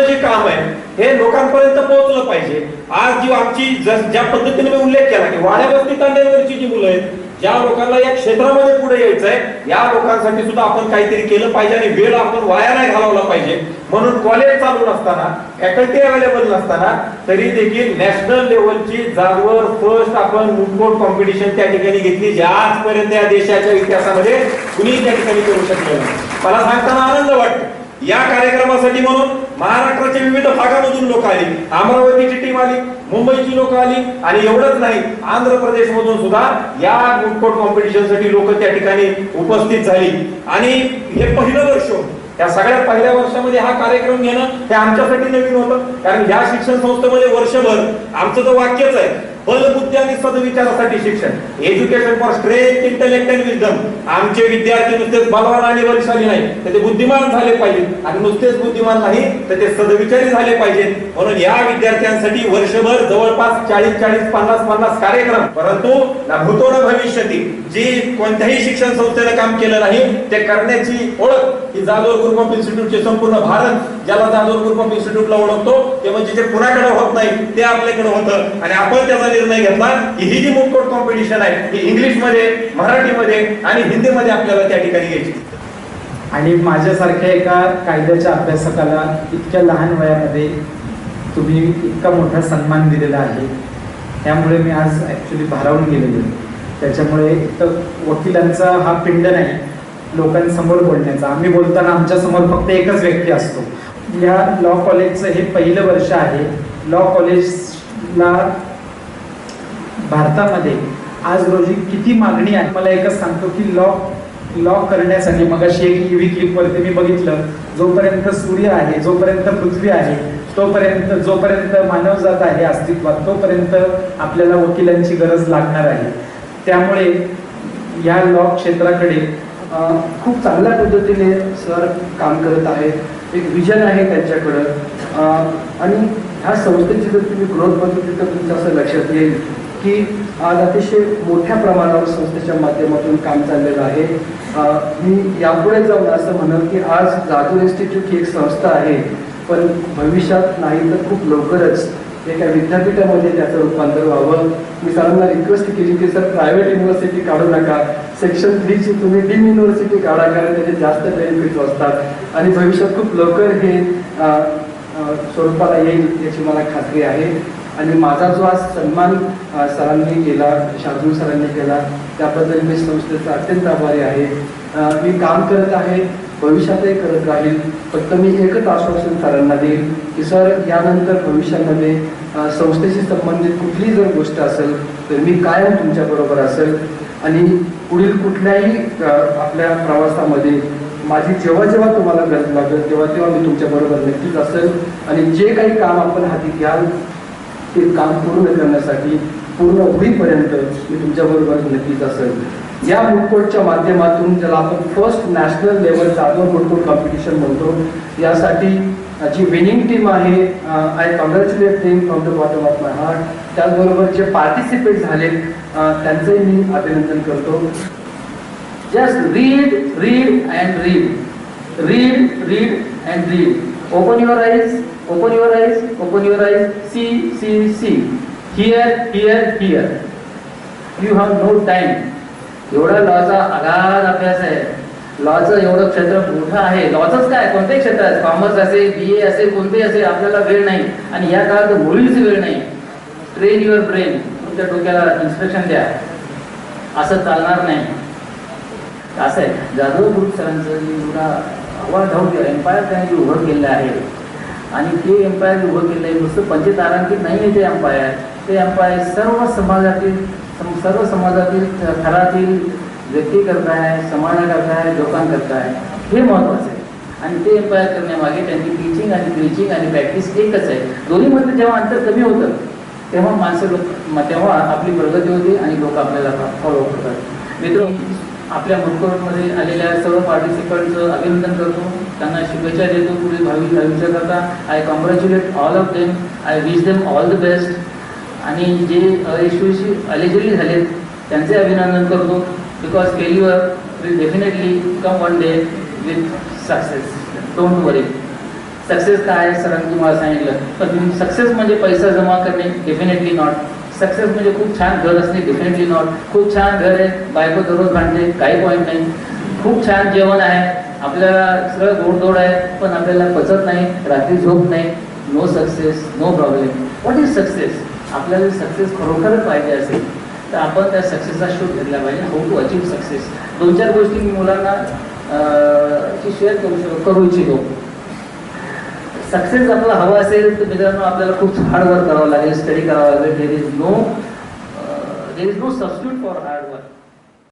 जे काम आहे हे लोकांपर्यंत पोहोचलं पाहिजे. आज जी आमची ज्या पद्धतीने मी उल्लेख केला की वाड्यावरती तांडेवरची जी मुलं आहेत ज्या लोकांना या क्षेत्रामध्ये पुढे यायचं आहे या लोकांसाठी सुद्धा आपण काहीतरी केलं पाहिजे आणि वेळ आपण वाया नाही घालवला पाहिजे. म्हणून कॉलेज चालू नसताना फॅकल्टी अवेलेबल नसताना तरी देखील नॅशनल लेवलची जागवर फर्स्ट आपण मुककोट कॉम्पिटिशन त्या ठिकाणी घेतली जे आजपर्यंत या देशाच्या इतिहासामध्ये कुणी त्या ठिकाणी करू शकले नाही. मला सांगताना आनंद वाटतो. या कार्यक्रमासाठी म्हणून महाराष्ट्राच्या विविध भागामधून लोक आली. अमरावतीची टीम आली मुंबईची लोक आली आणि एवढंच नाही आंध्र प्रदेश मधून सुद्धा या मुटकोट कॉम्पिटिशनसाठी लोक त्या ठिकाणी उपस्थित झाली. आणि हे पहिलं वर्ष या सगळ्यात पहिल्या वर्षामध्ये हा कार्यक्रम घेणं हे आमच्यासाठी नवीन होतं. कारण ह्या शिक्षण संस्थेमध्ये वर्षभर आमचं तर वाक्यच आहे. बलबुद्धी आणि सदविचारासाठी शिक्षण. Education for strength intellect and wisdom आमचे विद्यार्थी नुसतेच बलवान आणि बलशाली नाही तर ते बुद्धिमान झाले पाहिजेत. आणि नुसतेच बुद्धिमान नाही तर ते सदविचारी झाले पाहिजेत. म्हणून या विद्यार्थ्यांसाठी वर्षभर जवळपास चाळीस चाळीस पन्नास पन्नास कार्यक्रम. परंतु भूतोड न भविष्यती जी कोणत्याही शिक्षण संस्थेनं काम केलं नाही ते करण्याची ओळख की जाधव ग्रुप ऑफ इन्स्टिट्यूटचे संपूर्ण भारत ज्याला जाधव ग्रुप ऑफ इन्स्टिट्यूटला ओळखतो ते म्हणजे जे कुणाकडे होत नाही ते आपल्याकडे होतं. आणि आपण त्याचा निर्णय घेतला की ही जी मुखकोट कॉम्पिटिशन आहे ही इंग्लिशमध्ये मराठीमध्ये आणि हिंदीमध्ये आपल्याला त्या ठिकाणी घ्यायची. आणि माझ्यासारख्या एका कायद्याच्या अभ्यासकाला इतक्या लहान वयामध्ये तुम्ही इतका मोठा सन्मान दिलेला आहे. त्यामुळे मी आज ॲक्च्युली भारावून गेलेलो त्याच्यामुळे एक तर वकिलांचा हा पिंड नाही लोकांसमोर बोलण्याचा. आम्ही बोलताना आमच्यासमोर फक्त एकच व्यक्ती असतो. या लॉ कॉलेजचं हे पहिलं वर्ष आहे. लॉ कॉलेजला भारतामध्ये आज रोजी किती मागणी आहे? मला एकच सांगतो की लॉ लॉ करण्यासाठी मग अशी एक ईव्ही क्लिपवरती मी बघितलं. जोपर्यंत सूर्य आहे जोपर्यंत पृथ्वी आहे तोपर्यंत जोपर्यंत मानवजात आहे अस्तित्वात तोपर्यंत आपल्याला वकिलांची गरज लागणार आहे. त्यामुळे या लॉ क्षेत्राकडे खूप चांगल्या पद्धतीने सर काम करत आहेत. एक विजन आहे त्यांच्याकडं. आणि ह्या संस्थेची जर तुम्ही ग्रोथ बघितली तर तुमचं असं लक्षात येईल की आज अतिशय मोठ्या प्रमाणावर संस्थेच्या माध्यमातून काम चाललेलं आहे. मी यापुढे जाऊन असं म्हणेल की आज जाधव इन्स्टिट्यूट ही एक संस्था आहे पण भविष्यात नाही तर खूप लवकरच एका विद्यापीठामध्ये त्याचं रूपांतर व्हावं. मी सरांना रिक्वेस्ट केली की सर प्रायव्हेट युनिव्हर्सिटी काढू नका. सेक्शन थ्रीची तुम्ही डीम युनिव्हर्सिटी काढा कारण त्याचे जास्त बेनिफिट्स असतात. आणि भविष्यात खूप लवकर हे स्वरूपाला येईल याची मला खात्री आहे. आणि माझा जो आज सन्मान सरांनी केला शार्दूल सरांनी केला त्याबद्दल मी संस्थेचा अत्यंत आभारी आहे. मी काम करत आहे भविष्यातही करत राहील फक्त मी एकच आश्वासन सरांना देईल की सर यानंतर भविष्यामध्ये संस्थेशी संबंधित कुठली जर गोष्ट असेल तर मी कायम तुमच्याबरोबर असेल. आणि पुढील कुठल्याही आपल्या प्रवासामध्ये माझी जेव्हा जेव्हा तुम्हाला गरज लागेल तेव्हा तेव्हा मी तुमच्याबरोबर नक्कीच असेल. आणि जे काही काम आपण हाती घ्याल ते काम पूर्ण करण्यासाठी पूर्ण होईपर्यंत मी तुमच्याबरोबर नक्कीच असेल. या मुडकोटच्या माध्यमातून ज्याला आपण फर्स्ट नॅशनल लेवल आपण मुडकोट कॉम्पिटिशन म्हणतो यासाठी जी विनिंग टीम आहे I congratulate team from the bottom of my heart त्याचबरोबर जे पार्टिसिपेट झाले त्यांचंही मी अभिनंदन करतो. Just read read and read read read and read open your eyes open your eyes open your eyes see see see hear hear hear you have no time एवढा लॉचा आघात अभ्यास आहे. लॉचं एवढं क्षेत्र मोठं आहे. लॉचंच काय? कोणतेही क्षेत्र आहे. कॉमर्स असेल बी ए असेल कोणतेही असेल आपल्याला वेळ नाही. आणि या काळात मुळीच वेळ नाही. ट्रेन युअर ब्रेन तुमच्या डोक्याला इन्स्ट्रक्शन द्या. असं चालणार नाही. असं आहे. जाधव ग्रुप सरांचं एवढा एवढा अवाढव्य एम्पायर त्यांनी उभं केलेलं आहे. आणि ते एम्पायर उभं केलेलं आहे नुसतं पंचतारांकित नाही आहे ते एम्पायर ते एम्पायर सर्व समाजातील सम- सर्व समाजातील थरातील व्यक्ती करताय समाजाकरताय लोकांकरताय हे महत्वाचं आहे. आणि ते एम्पायर करण्यामागे त्यांची टीचिंग आणि प्रीचिंग आणि प्रॅक्टिस एकच आहे. दोन्हीमध्ये जेव्हा अंतर कमी होतं तेव्हा माणसं लोक तेव्हा आपली प्रगती होते आणि लोक आपल्याला फॉलो करतात. मित्र आपल्या मुडकोटमध्ये आलेल्या सर्व पार्टिसिपंटचं अभिनंदन करतो. त्यांना शुभेच्छा देतो पुढील भावी करता I congratulate all of them I wish them all the best आणि जे अयशस्वी अलिजिबल झालेत त्यांचे अभिनंदन करतो. Because failure will definitely come one day with success don't worry success काय आहे? सरांनी तुम्हाला सांगितलं. पण सक्सेस म्हणजे पैसा जमा करणे? डेफिनेटली नॉट सक्सेस म्हणजे खूप छान घर असणे? डेफिनेटली नॉट खूप छान घर आहे. बायको दररोज भांडते. काही पॉईंट नाही. खूप छान जेवण आहे. आपल्याला सगळं गोडधोड आहे. पण आपल्याला पचत नाही. रात्री झोप नाही. No success no problem what is success आपल्याला सक्सेस खरोखरच पाहिजे असेल. तर आपण त्या सक्सेसचा शोध घेतला पाहिजे. हाऊ टू अचीव्ह सक्सेस दोन चार गोष्टी मी मुलांना शेअर करू शक करू इच्छितो. सक्सेस आपल्याला हवा असेल तर मित्रांनो आपल्याला खूप हार्डवर्क करावं लागेल स्टडी करावं लागेल. There is no there is no substitute for hard work